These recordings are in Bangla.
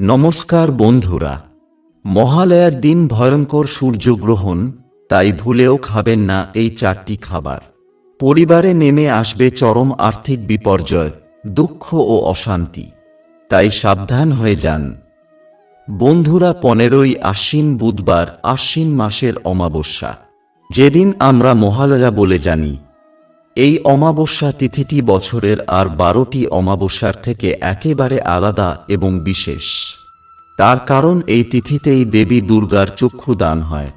নমস্কার বন্ধুরা, মহালয়ার দিন ভয়ঙ্কর সূর্যগ্রহণ, তাই ভুলেও খাবেন না এই চারটি খাবার। পরিবারে নেমে আসবে চরম আর্থিক বিপর্যয়, দুঃখ ও অশান্তি। তাই সাবধান হয়ে যান। বন্ধুরা, পনেরোই আশ্বিন বুধবার আশ্বিন মাসের অমাবস্যা। যেদিন আমরা মহালয়া বলে জানি এই অমাবস্যা তিথিটি বছরের আর বারোটি অমাবস্যার থেকে একেবারে আলাদা এবং বিশেষ। তার কারণ এই তিথিতেই দেবী দুর্গার চক্ষু দান হয়।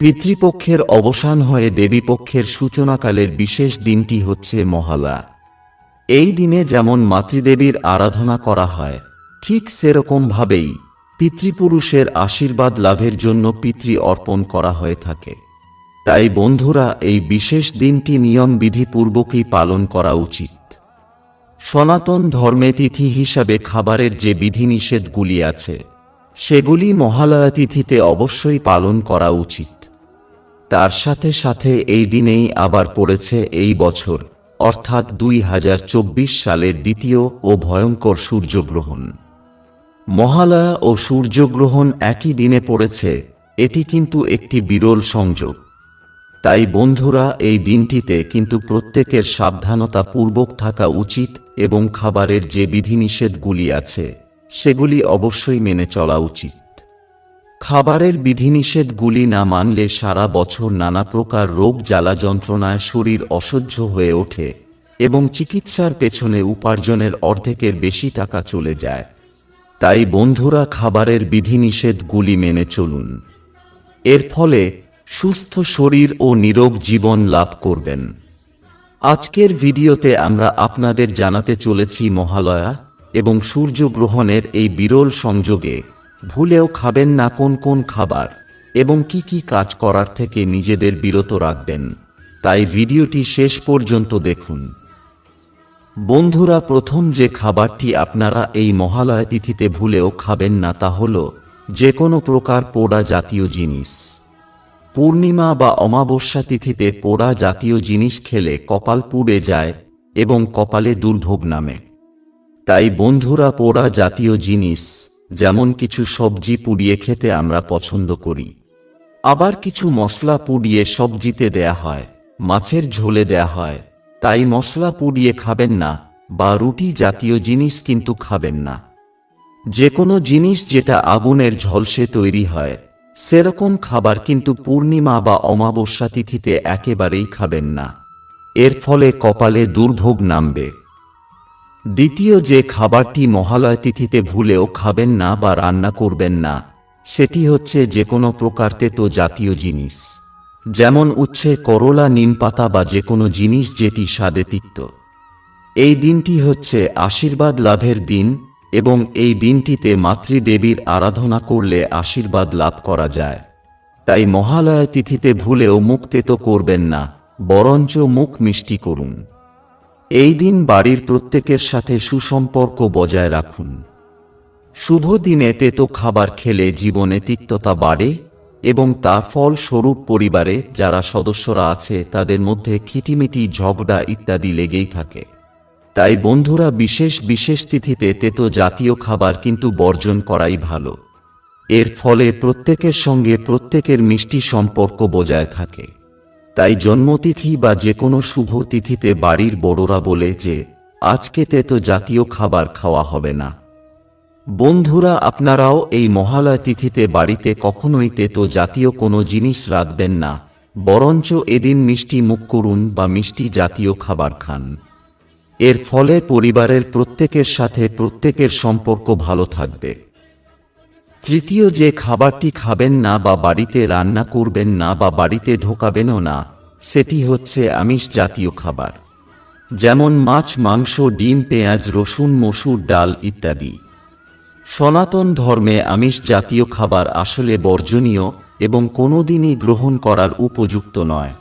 পিতৃপক্ষের অবসান হয়ে দেবীপক্ষের সূচনাকালের বিশেষ দিনটি হচ্ছে মহালয়া এই দিনে যেমন মাতৃদেবীর আরাধনা করা হয়, ঠিক সেরকমভাবেই পিতৃপুরুষের আশীর্বাদ লাভের জন্য পিতৃ অর্পণ করা হয়ে থাকে। তাই বন্ধুরা, এই বিশেষ দিনটি নিয়ম বিধিপূর্বকই পালন করা উচিত। সনাতন ধর্মে তিথি হিসাবে খাবারের যে বিধিনিষেধগুলি আছে, সেগুলি মহালয়া তিথিতে অবশ্যই পালন করা উচিত। তার সাথে সাথে এই দিনেই আবার পড়েছে এই বছর, অর্থাৎ দুই হাজার চব্বিশ সালের দ্বিতীয় ও ভয়ঙ্কর সূর্যগ্রহণ। মহালয়া ও সূর্যগ্রহণ একই দিনে পড়েছে, এটি কিন্তু একটি বিরল সংযোগ। তাই বন্ধুরা, এই দিনটিতে কিন্তু প্রত্যেকের সাবধানতা পূর্বক থাকা উচিত এবং খাবারের যে বিধিনিষেধগুলি আছে, সেগুলি অবশ্যই মেনে চলা উচিত। খাবারের বিধিনিষেধগুলি না মানলে সারা বছর নানা প্রকার রোগ জ্বালা যন্ত্রণায় শরীর অসহ্য হয়ে ওঠে এবং চিকিৎসার পেছনে উপার্জনের অর্ধেকের বেশি টাকা চলে যায়। তাই বন্ধুরা, খাবারের বিধিনিষেধগুলি মেনে চলুন। এর ফলে সুস্থ শরীর ও নিরোগ জীবন লাভ করবেন। আজকের ভিডিওতে আমরা আপনাদের জানাতে চলেছি মহালয়া এবং সূর্যগ্রহণের এই বিরল সংযোগে ভুলেও খাবেন না কোন কোন খাবার এবং কি কি কাজ করার থেকে নিজেদের বিরত রাখবেন। তাই ভিডিওটি শেষ পর্যন্ত দেখুন। বন্ধুরা, প্রথম যে খাবারটি আপনারা এই মহালয়া তিথিতে ভুলেও খাবেন না তা হল যে কোনো প্রকার পোড়া জাতীয় জিনিস। পূর্ণিমা বা অমাবস্যা তিথিতে পোড়া জাতীয় জিনিস খেলে কপাল পুড়ে যায় এবং কপালে দুর্ভোগ নামে। তাই বন্ধুরা, পোড়া জাতীয় জিনিস, যেমন কিছু সবজি পুড়িয়ে খেতে আমরা পছন্দ করি। আবার কিছু মশলা পুড়িয়ে সবজিতে দেয়া হয়, মাছের ঝোলে দেয়া হয়। তাই মশলা পুড়িয়ে খাবেন না বা রুটি জাতীয় জিনিস কিন্তু খাবেন না। যে কোনো জিনিস যেটা আগুনের ঝলসে তৈরি হয় সেরকম খাবার কিন্তু পূর্ণিমা বা অমাবস্যা তিথিতে একেবারেই খাবেন না। এর ফলে কপালে দুর্ভোগ নামবে। দ্বিতীয় যে খাবারটি মহালয় তিথিতে ভুলেও খাবেন না বা রান্না করবেন না, সেটি হচ্ছে যে কোনো প্রকার তেতো জাতীয় জিনিস। যেমন উচ্ছে, করলা নিমপাতা বা যে কোনো জিনিস যেটি স্বাদে তিক্ত। এই দিনটি হচ্ছে আশীর্বাদ লাভের দিন এবং এই দিনটিতে মাতৃদেবীর আরাধনা করলে আশীর্বাদ লাভ করা যায়। তাই মহালয়া তিথিতে ভুলেও মুখ তেতো করবেন না, বরঞ্চ মুখ মিষ্টি করুন। এই দিন বাড়ির প্রত্যেকের সাথে সুসম্পর্ক বজায় রাখুন। শুভ দিনে তেতো খাবার খেলে জীবনে তিক্ততা বাড়ে এবং তার ফল স্বরূপ পরিবারে যারা সদস্যরা আছে তাদের মধ্যে খিটিমিটি, ঝগড়া ইত্যাদি লেগেই থাকে। তাই বন্ধুরা বিশেষ বিশেষ তিথিতে তেতো জাতীয় খাবার কিন্তু বর্জন করাই ভালো। এর ফলে প্রত্যেকের সঙ্গে প্রত্যেকের মিষ্টি সম্পর্ক বজায় থাকে। তাই জন্মতিথি বা যে কোনো শুভ তিথিতে বাড়ির বড়রা বলে যে, আজকে তেতো জাতীয় খাবার খাওয়া হবে না। বন্ধুরা, আপনারাও এই মহালয় তিথিতে বাড়িতে কখনোই তেতো জাতীয় কোনো জিনিস রাখবেন না, বরঞ্চ এদিন মিষ্টি মুখ করুন বা মিষ্টি জাতীয় খাবার খান। এর ফলে পরিবারের প্রত্যেকের সাথে প্রত্যেকের সম্পর্ক ভালো থাকবে। তৃতীয়, যে খাবারটি খাবেন না বা বাড়িতে রান্না করবেন না বা বাড়িতে ঢোকাবেনও না, সেটি হচ্ছে আমিষ জাতীয় খাবার। যেমন মাছ, মাংস, ডিম, পেঁয়াজ, রসুন, মসুর ডাল ইত্যাদি। সনাতন ধর্মে আমিষ জাতীয় খাবার আসলে বর্জনীয় এবং কোনোদিনই গ্রহণ করার উপযুক্ত নয়।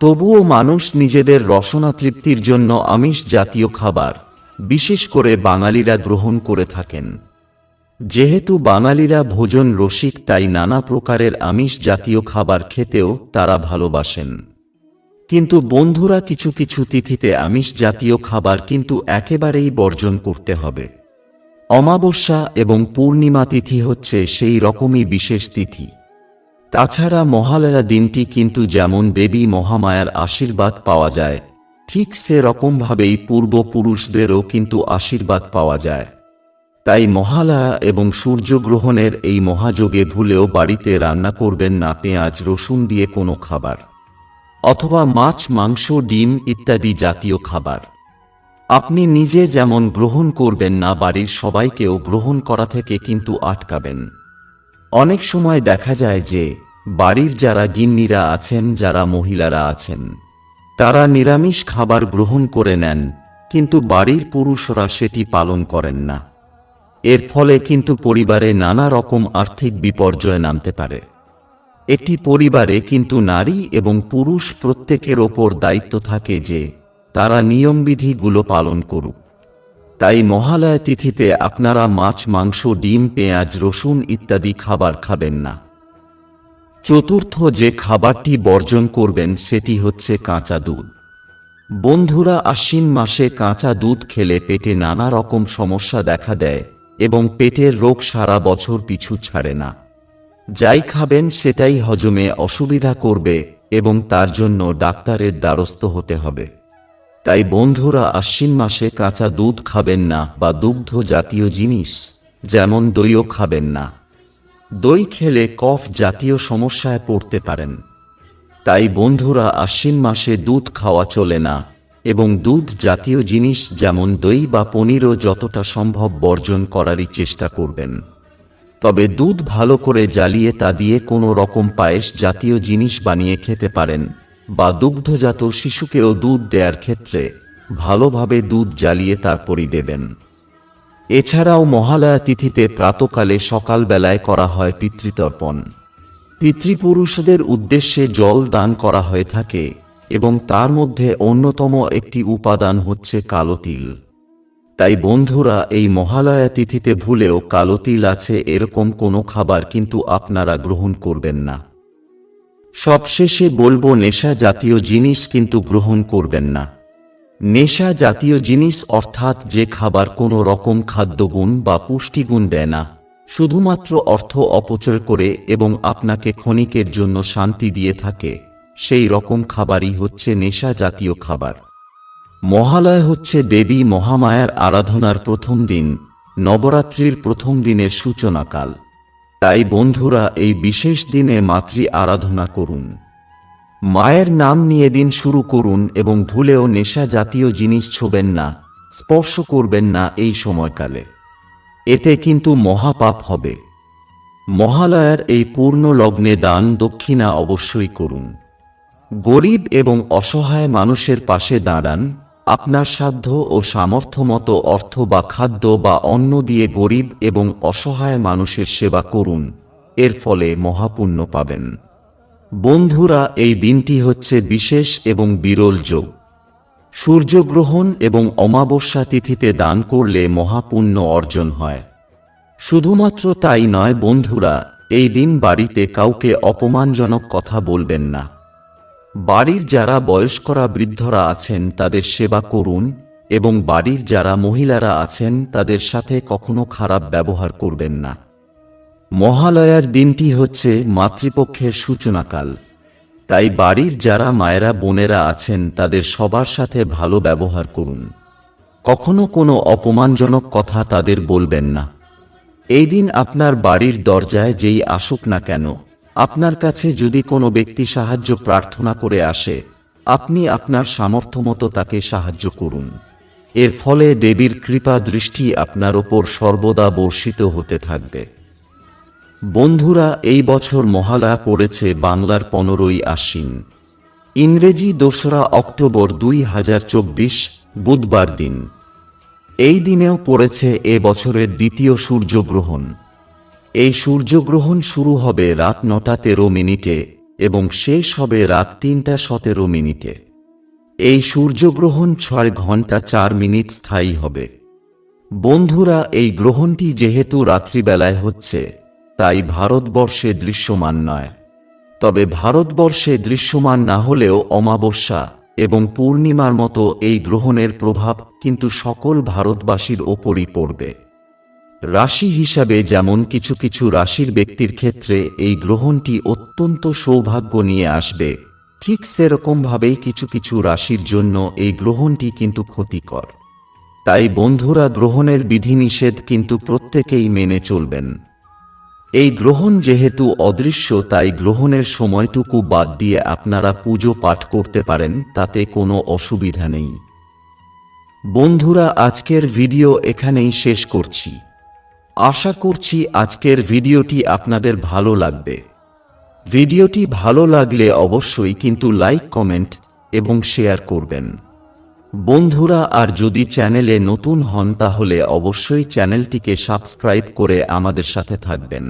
তবুও মানুষ নিজেদের রসনা তৃপ্তির জন্য আমিষ জাতীয় খাবার, বিশেষ করে বাঙালিরা গ্রহণ করে থাকেন। যেহেতু বাঙালিরা ভোজন রসিক, তাই নানা প্রকারের আমিষ জাতীয় খাবার খেতেও তারা ভালোবাসেন। কিন্তু বন্ধুরা কিছু কিছু তিথিতে আমিষ জাতীয় খাবার কিন্তু একেবারেই বর্জন করতে হবে। অমাবস্যা এবং পূর্ণিমা তিথি হচ্ছে সেই রকমই বিশেষ তিথি। তাছাড়া মহালয়া দিনটি কিন্তু যেমন দেবী মহামায়ার আশীর্বাদ পাওয়া যায়, ঠিক সেরকমভাবেই পূর্বপুরুষদেরও কিন্তু আশীর্বাদ পাওয়া যায়। তাই মহালয়া এবং সূর্যগ্রহণের এই মহাযোগে ভুলেও বাড়িতে রান্না করবেন না পেঁয়াজ, রসুন দিয়ে কোনো খাবার, অথবা মাছ, মাংস, ডিম ইত্যাদি জাতীয় খাবার। আপনি নিজে যেমন গ্রহণ করবেন না, বাড়ির সবাইকেও গ্রহণ করা থেকে কিন্তু আটকাবেন। অনেক সময় দেখা যায় যে বাড়ির যারা গিন্নিরা আছেন, যারা মহিলারা আছেন, তারা নিরামিষ খাবার গ্রহণ করে নেন, কিন্তু বাড়ির পুরুষরা সেটি পালন করেন না। এর ফলে কিন্তু পরিবারে নানা রকম আর্থিক বিপর্যয় নামতে পারে। একটি পরিবারে কিন্তু নারী এবং পুরুষ প্রত্যেকের ওপর দায়িত্ব থাকে যে তারা নিয়মবিধিগুলো পালন করুক। তাই মহালয়া তিথিতে আপনারা মাছ, মাংস, ডিম, পেঁয়াজ, রসুন ইত্যাদি খাবার খাবেন না। চতুর্থ যে খাবারটি বর্জন করবেন সেটি হচ্ছে কাঁচা দুধ। বন্ধুরা, আশ্বিন মাসে কাঁচা দুধ খেলে পেটে নানা রকম সমস্যা দেখা দেয় এবং পেটের রোগ সারা বছর পিছু ছাড়ে না। যাই খাবেন সেটাই হজমে অসুবিধা করবে এবং তার জন্য ডাক্তারের দ্বারস্থ হতে হবে। তাই বন্ধুরা, আশ্বিন মাসে কাঁচা দুধ খাবেন না বা দুগ্ধ জাতীয় জিনিস যেমন দইও খাবেন না। দই খেলে কফ জাতীয় সমস্যায় পড়তে পারেন। তাই বন্ধুরা আশ্বিন মাসে দুধ খাওয়া চলে না, এবং দুধ জাতীয় জিনিস যেমন দই বা পনিরও যতটা সম্ভব বর্জন করারই চেষ্টা করবেন। তবে দুধ ভালো করে জ্বালিয়ে তা দিয়ে কোনো রকম পায়েস জাতীয় জিনিস বানিয়ে খেতে পারেন, বা দুগ্ধজাত শিশুকেও দুধ দেওয়ার ক্ষেত্রে ভালোভাবে দুধ জ্বালিয়ে তারপরই দেবেন। এছাড়াও মহালয়া তিথিতে প্রাতকালে সকালবেলায় করা হয় পিতৃতর্পণ। পিতৃপুরুষদের উদ্দেশ্যে জল দান করা হয়ে থাকে এবং তার মধ্যে অন্যতম একটি উপাদান হচ্ছে কালো তিল তাই বন্ধুরা, এই মহালয়া তিথিতে ভুলেও কালো তিল আছে এরকম কোনো খাবার কিন্তু আপনারা গ্রহণ করবেন না। সবশেষে বলব, নেশা জাতীয় জিনিস কিন্তু গ্রহণ করবেন না। নেশা জাতীয় জিনিস অর্থাৎ যে খাবার কোনো রকম খাদ্যগুণ বা পুষ্টিগুণ দেয় না, শুধুমাত্র অর্থ অপচয় করে এবং আপনাকে ক্ষণিকের জন্য শান্তি দিয়ে থাকে, সেই রকম খাবারই হচ্ছে নেশা জাতীয় খাবার। মহালয় হচ্ছে দেবী মহামায়ার আরাধনার প্রথম দিন, নবরাত্রির প্রথম দিনের সূচনাকাল। তাই বন্ধুরা, এই বিশেষ দিনে মাতৃ আরাধনা করুন। মায়ের নাম নিয়ে দিন শুরু করুন এবং ভুলেও নেশা জাতীয় জিনিস ছোবেন না, স্পর্শ করবেন না এই সময়কালে। এতে কিন্তু মহাপাপ হবে। মহালয়ার এই পূর্ণ লগ্নে দান দক্ষিণা অবশ্যই করুন। গরিব এবং অসহায় মানুষের পাশে দাঁড়ান, আপনার সাধ্য ও সামর্থ্য মতো অর্থ বা খাদ্য বা অন্ন দিয়ে গরিব এবং অসহায় মানুষের সেবা করুন, এর ফলে মহাপুণ্য পাবেন। বন্ধুরা, এই দিনটি হচ্ছে বিশেষ এবং বিরল যোগ। সূর্যগ্রহণ এবং অমাবস্যা তিথিতে দান করলে মহাপুণ্য অর্জন হয়। শুধুমাত্র তাই নয় বন্ধুরা, এই দিন বাড়িতে কাউকে অপমানজনক কথা বলবেন না। বাড়ির যারা বয়স্করা বৃদ্ধরা আছেন, তাদের সেবা করুন এবং বাড়ির যারা মহিলারা আছেন, তাদের সাথে কখনো খারাপ ব্যবহার করবেন না। মহালয়ার দিনটি হচ্ছে মাতৃপক্ষের সূচনাকাল। তাই বাড়ির যারা মায়েরা, বোনেরা আছেন, তাদের সবার সাথে ভালো ব্যবহার করুন। কখনো কোনো অপমানজনক কথা তাদের বলবেন না। এই দিন আপনার বাড়ির দরজায় যেই আসুক না কেন, আপনার কাছে যদি কোনো ব্যক্তি সাহায্য প্রার্থনা করে আসে, আপনি আপনার সামর্থ্য মতো তাকে সাহায্য করুন। এর ফলে দেবীর কৃপা দৃষ্টি আপনার ওপর সর্বদা বর্ষিত হতে থাকবে। বন্ধুরা, এই বছর মহালয়া পড়েছে বাংলার পনেরোই আশ্বিন। ইংরেজি দোসরা অক্টোবর দুই হাজার চব্বিশ, বুধবার দিন। এই দিনেও পড়েছে এ বছরের দ্বিতীয় সূর্যগ্রহণ। এই সূর্যগ্রহণ শুরু হবে রাত নটা তেরো মিনিটে এবং শেষ হবে রাত তিনটা সতেরো মিনিটে। এই সূর্যগ্রহণ ছয় ঘণ্টা চার মিনিট স্থায়ী হবে। বন্ধুরা, এই গ্রহণটি যেহেতু রাত্রিবেলায় হচ্ছে তাই ভারতবর্ষে দৃশ্যমান নয়। তবে ভারতবর্ষে দৃশ্যমান না হলেও অমাবস্যা এবং পূর্ণিমার মতো এই গ্রহণের প্রভাব কিন্তু সকল ভারতবাসীর ওপরই পড়বে। রাশি হিসাবে যেমন কিছু কিছু রাশির ব্যক্তির ক্ষেত্রে এই গ্রহণটি অত্যন্ত সৌভাগ্য নিয়ে আসবে, ঠিক সেরকমভাবেই কিছু কিছু রাশির জন্য এই গ্রহণটি কিন্তু ক্ষতিকর। তাই বন্ধুরা, গ্রহণের বিধিনিষেধ কিন্তু প্রত্যেকেই মেনে চলবেন। এই গ্রহণ যেহেতু অদৃশ্য, তাই গ্রহণের সময়টুকু বাদ দিয়ে আপনারা পুজো পাঠ করতে পারেন, তাতে কোনো অসুবিধা নেই। বন্ধুরা, আজকের ভিডিও এখানেই শেষ করছি। আশা করছি আজকের ভিডিওটি আপনাদের ভালো লাগবে। ভিডিওটি ভালো লাগলে অবশ্যই কিন্তু লাইক, কমেন্ট এবং শেয়ার করবেন। বন্ধুরা আর যদি চ্যানেলে নতুন হন তাহলে অবশ্যই চ্যানেলটিকে সাবস্ক্রাইব করে আমাদের সাথে থাকবেন।